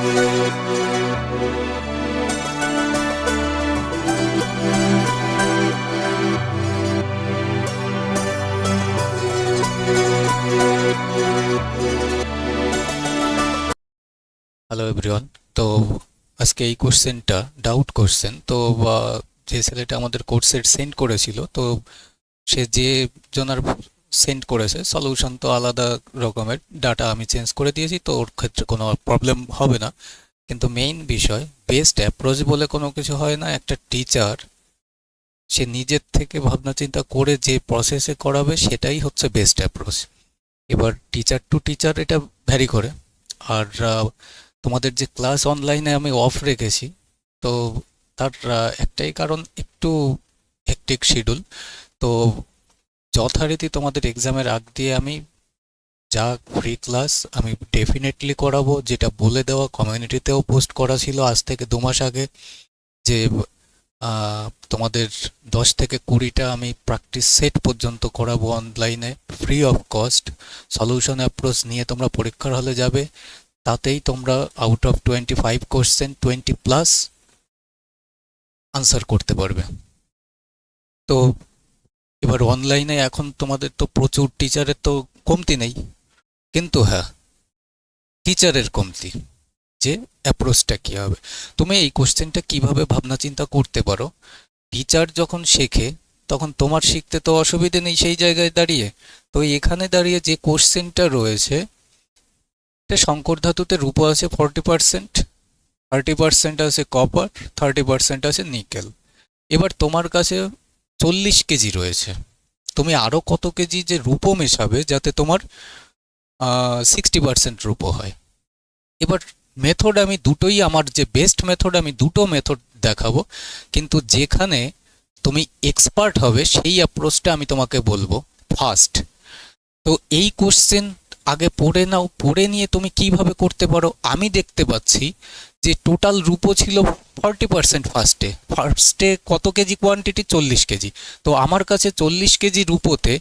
Hello everyone তো আজকে এই কোশ্চেনটা ডাউট কোশ্চেন তো যে ছেলেটা আমাদের কোর্সের সেন্ড করেছিল, তো সে যে জনার সেন্ড করেছে। সলিউশন তো আলাদা রকমের। ডাটা আমি চেঞ্জ করে দিয়েছি, তো ওর ক্ষেত্রে কোনো প্রবলেম হবে না। কিন্তু মেইন বিষয় বেস্ট অ্যাপ্রোচ বলে কোনো কিছু হয় না। একটা টিচার সে নিজের থেকে ভাবনা চিন্তা করে যে প্রসেসে করাবে, সেটাই হচ্ছে বেস্ট অ্যাপ্রোচ এবার টিচার টু টিচার এটা ভ্যারি করে। আর তোমাদের যে ক্লাস অনলাইনে আমি অফ রেখেছি, তো তার একটাই কারণ, একটু হেকটিক শিডিউল তো যথারীতি তোমাদের এক্সামের আগ দিয়ে আমি যা ফ্রি ক্লাস আমি ডেফিনেটলি করাবো, যেটা বলে দেওয়া কমিউনিটিতেও পোস্ট করা ছিল আজ থেকে দু মাস আগে যে তোমাদের দশ থেকে কুড়িটা আমি প্র্যাকটিস সেট পর্যন্ত করাবো অনলাইনে free of cost solution approach নিয়ে তোমরা পরীক্ষার হলে যাবে, তাতেই তোমরা out of twenty five question twenty plus answer করতে পারবে। তো এবার অনলাইনে এখন তোমাদের তো প্রচুর টিচারের তো কমতি নেই। কিন্তু হ্যাঁ টিচারের কমতি যে অ্যাপ্রোচটা কী হবে? তুমি এই কোশ্চেনটা কীভাবে ভাবনা চিন্তা করতে পারো? টিচার যখন শেখে, তখন তোমার শিখতে তো অসুবিধে নেই সেই জায়গায় দাঁড়িয়ে। তো এখানে দাঁড়িয়ে যে কোশ্চেনটা রয়েছে, এটা শঙ্কর ধাতুতে রূপো আছে ফর্টি পার্সেন্ট থার্টি পার্সেন্ট আছে কপার থার্টি পার্সেন্ট আছে নিকেল এবার তোমার কাছে চল্লিশ কেজি রয়েছে। তুমি আরও কত কেজি যে রূপো মেশাবে যাতে তোমার সিক্সটি পার্সেন্ট রূপো হয়। এবার মেথড আমি দুটোই, আমার যে বেস্ট মেথড আমি দুটো মেথড দেখাবো। কিন্তু যেখানে তুমি এক্সপার্ট হবে, সেই অ্যাপ্রোচটা আমি তোমাকে বলব ফার্স্ট তো এই কোশ্চেন আগে পড়ে নাও, পড়ে নিয়ে তুমি কীভাবে করতে পারো? আমি দেখতে পাচ্ছি যে টোটাল রূপো ছিল ফর্টি পার্সেন্ট ফার্স্টে ফার্স্টে কত কেজি কোয়ান্টিটি চল্লিশ কেজি। তো আমার কাছে চল্লিশ কেজি রূপোতে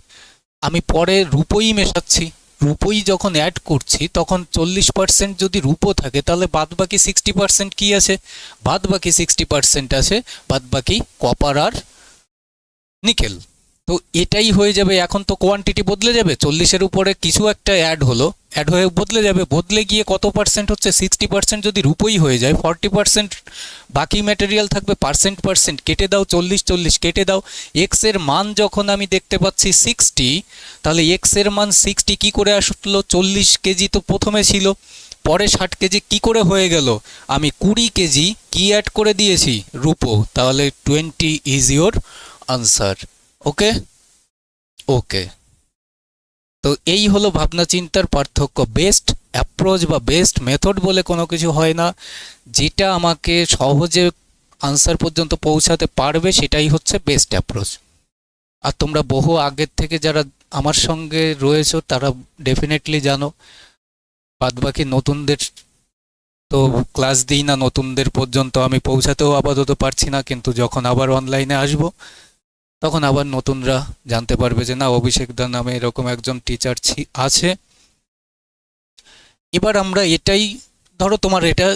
আমি পরে রূপোই মেশাচ্ছি। রূপোই যখন অ্যাড করছি, তখন চল্লিশ পার্সেন্ট যদি রূপো থাকে, তাহলে বাদ বাকি সিক্সটি পার্সেন্ট কী আছে? বাদ বাকি সিক্সটি পার্সেন্ট আছে বাদ বাকি কপার আর নিকেল তো এটাই হয়ে যাবে। এখন তো কোয়ান্টিটি বদলে যাবে। চল্লিশের উপরে কিছু একটা অ্যাড হলো। অ্যাড হয়ে বদলে যাবে। বদলে গিয়ে কত পার্সেন্ট হচ্ছে? সিক্সটি পার্সেন্ট যদি রূপই হয়ে যায় ফর্টি পার্সেন্ট বাকি ম্যাটেরিয়াল থাকবে পার্সেন্ট পার্সেন্ট কেটে দাও চল্লিশ চল্লিশ কেটে দাও। এক্সের মান যখন আমি দেখতে পাচ্ছি সিক্সটি তাহলে এক্সের মান সিক্সটি কী করে আসলো? চল্লিশ কেজি তো প্রথমে ছিল। পরে ষাট কেজি কি করে হয়ে গেল? আমি কুড়ি কেজি কি অ্যাড করে দিয়েছি? রূপো। তাহলে twenty is your answer okay okay তো এই হলো ভাবনা চিন্তার পার্থক্য। বেস্ট অ্যাপ্রোচ বা বেস্ট মেথড বলে কোনো কিছু হয় না। যেটা আমাকে সহজে আনসার পর্যন্ত পৌঁছাতে পারবে সেটাই হচ্ছে বেস্ট অ্যাপ্রোচ আর তোমরা বহু আগের থেকে যারা আমার সঙ্গে রয়েছো, তারা ডেফিনেটলি জানো। বাদবাকি নতুনদের তো ক্লাস দিই না, নতুনদের পর্যন্ত আমি পৌঁছাতেও আপাতত পারছি না, কিন্তু যখন আবার অনলাইনে আসব তখন আবার নতুনরা জানতে পারবে যে না, অভিষেক দা নামে এরকম একজন টিচার আছে। এবার আমরা এটাই, ধরো তোমার এটা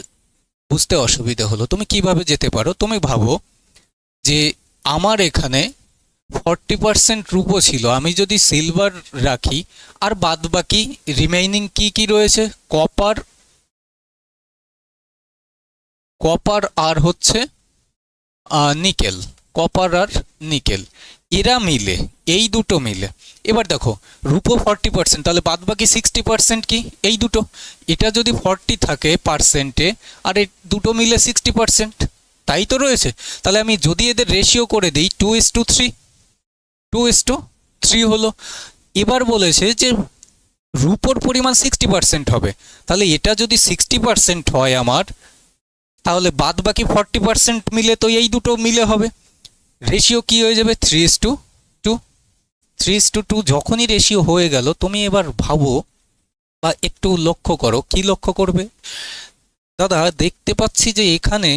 বুঝতে অসুবিধা হলো। তুমি কীভাবে যেতে পারো? তুমি ভাবো যে আমার এখানে ফর্টি পার্সেন্ট রূপো ছিল। আমি যদি সিলভার রাখি, আর বাদ বাকি রিমেইনিং কি কি রয়েছে? কপার কপার আর হচ্ছে নিকেল কপার আর নিকেল এরা মিলে, এই দুটো মিলে। এবার দেখো, রূপো ফর্টি পার্সেন্ট তাহলে বাদ বাকি সিক্সটি পার্সেন্ট কি? এই দুটো। এটা যদি ফর্টি থাকে পার্সেন্টে আর এই দুটো মিলে সিক্সটি পার্সেন্ট তাই তো রয়েছে। তাহলে আমি যদি এদের রেশিও করে দিই two is two three two is two three হলো। এবার বলেছে যে রূপোর পরিমাণ সিক্সটি পার্সেন্ট হবে। তাহলে এটা যদি সিক্সটি পার্সেন্ট হয় আমার, তাহলে বাদ বাকি ফর্টি পার্সেন্ট মিলে তো এই দুটো মিলে হবে। রেশিও কি হয়ে যাবে? Three is two two three is two two যখনই রেশিও হয়ে গেল, তুমি এবার ভাবো বা একটু লক্ষ্য করো, কি লক্ষ্য করবে? দাদা, দেখতে পাচ্ছি যে এখানে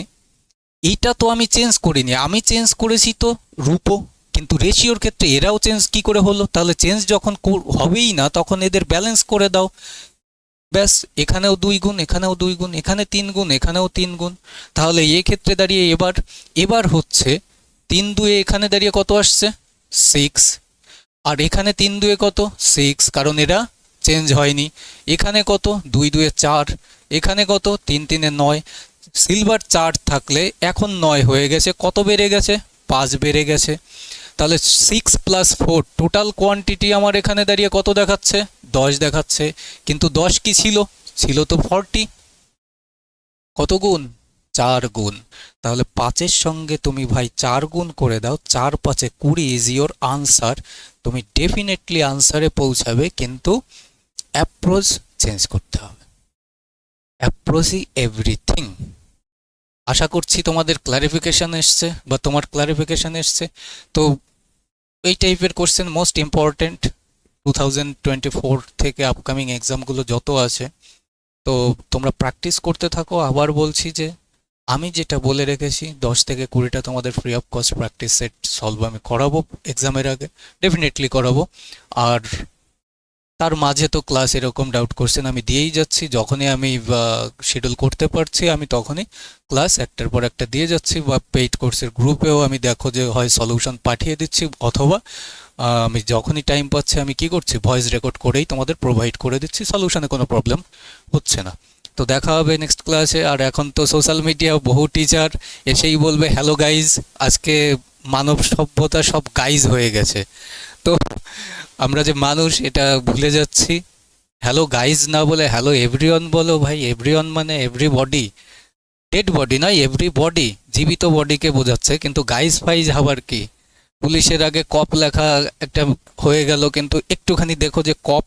এইটা তো আমি চেঞ্জ করিনি। আমি চেঞ্জ করেছি তো রূপো, কিন্তু রেশিওর ক্ষেত্রে এরাও চেঞ্জ কি করে হলো? তাহলে চেঞ্জ যখন হবেই না, তখন এদের ব্যালেন্স করে দাও। ব্যাস, এখানেও দুই গুণ, এখানেও দুই গুণ, এখানে তিন গুণ, এখানেও তিন গুণ। তাহলে এই ক্ষেত্রে দাঁড়িয়ে এবার এবার হচ্ছে তিন দুয়ে এখানে দাঁড়িয়ে কত আসছে? সিক্স আর এখানে তিন দুয়ে কত? সিক্স কারণ এরা চেঞ্জ হয়নি। এখানে কত? দুই দুয়ে চার। এখানে কত? তিন তিনে নয়। সিলভার চার থাকলে এখন নয় হয়ে গেছে। কত বেড়ে গেছে? পাঁচ বেড়ে গেছে। তাহলে six plus four total quantity আমার এখানে দাঁড়িয়ে কত দেখাচ্ছে? দশ দেখাচ্ছে। কিন্তু দশ কি ছিল? ছিল তো ফর্টি কত গুণ? চার গুণ। তাহলে পাঁচের সঙ্গে তুমি ভাই চার গুণ করে দাও, চার পাঁচে কুড়ি ইজ ইয়োর আনসার তুমি ডেফিনেটলি আনসারে পৌঁছাবে, কিন্তু অ্যাপ্রোচ চেঞ্জ করতে হবে। অ্যাপ্রোচই এভরিথিং আশা করছি তোমাদের ক্লারিফিকেশন এসছে বা তোমার ক্লারিফিকেশন এসছে। তো এই টাইপের question most important two thousand twenty four থেকে আপকামিং এক্সামগুলো যত আছে। তো তোমরা প্র্যাকটিস করতে থাকো। আবার বলছি যে আমি যেটা বলে রেখেছি, দশ থেকে কুড়িটা তোমাদের free of cost practice set solve আমি করাবো এক্সামের আগে ডেফিনেটলি করাবো। আর তার মাঝে তো ক্লাস এরকম ডাউট কোশ্চেন আমি দিয়েই যাচ্ছি, যখনই আমি শিডিউল করতে পারছি, আমি তখনই ক্লাস একটার পর একটা দিয়ে যাচ্ছি, বা পেইড কোর্সের গ্রুপেও আমি দেখো যে হয় সলিউশন পাঠিয়ে দিচ্ছি, অথবা আমি যখনই টাইম পাচ্ছি আমি কি করছি ভয়েস রেকর্ড করেই তোমাদের প্রোভাইড করে দিচ্ছি সলিউশনে কোনো প্রবলেম হচ্ছে না। তো দেখা হবে নেক্সট ক্লাসে আর এখন তো সোশ্যাল মিডিয়া বহু টিচার এসেই বলবে হ্যালো গাইজ আজকে মানব সভ্যতা সব গাইজ হয়ে গেছে। তো আমরা যে মানুষ, এটা ভুলে যাচ্ছি। হ্যালো গাইজ না বলে হ্যালো এভরিওয়ান বলো, ভাই এভরিওয়ান মানে এভরি বডি ডেড বডি নয় এভরি বডি জীবিত বডিকে বোঝাচ্ছে, কিন্তু গাইজ ফাইজ হবার কি? পুলিশের আগে কপ লেখা একটা হয়ে গেল, কিন্তু একটুখানি দেখো যে কপ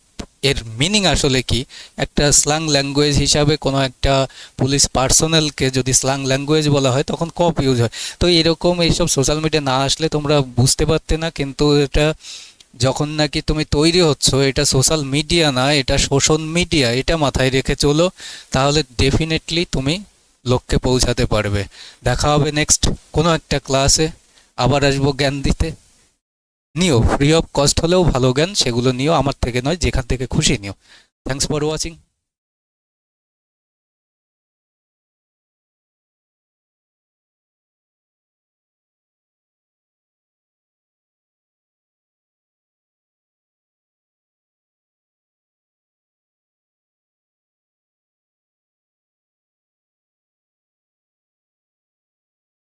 এর মিনিং আসলে কি? একটা স্ল্যাং ল্যাঙ্গুয়েজ হিসাবে কোনো একটা পুলিশ পার্সোনালকে যদি স্ল্যাং ল্যাঙ্গুয়েজ বলা হয়, তখন কপ ইউজ হয়। তো এরকম এইসব সোশ্যাল মিডিয়া না আসলে তোমরা বুঝতে পারতে না, কিন্তু এটা যখন নাকি তুমি তৈরি হচ্ছ, এটা সোশ্যাল মিডিয়া না, এটা শোষণ মিডিয়া এটা মাথায় রেখে চলো, তাহলে ডেফিনেটলি তুমি লক্ষ্যে পৌঁছাতে পারবে। দেখা হবে নেক্সট কোনো একটা ক্লাসে আবার আসব জ্ঞান দিতে। নিও ফ্রি অফ কস্ট হলেও ভালো জ্ঞান, সেগুলো নিও, আমার থেকে নয়, যেখান থেকে খুশি নিও। Thanks for watching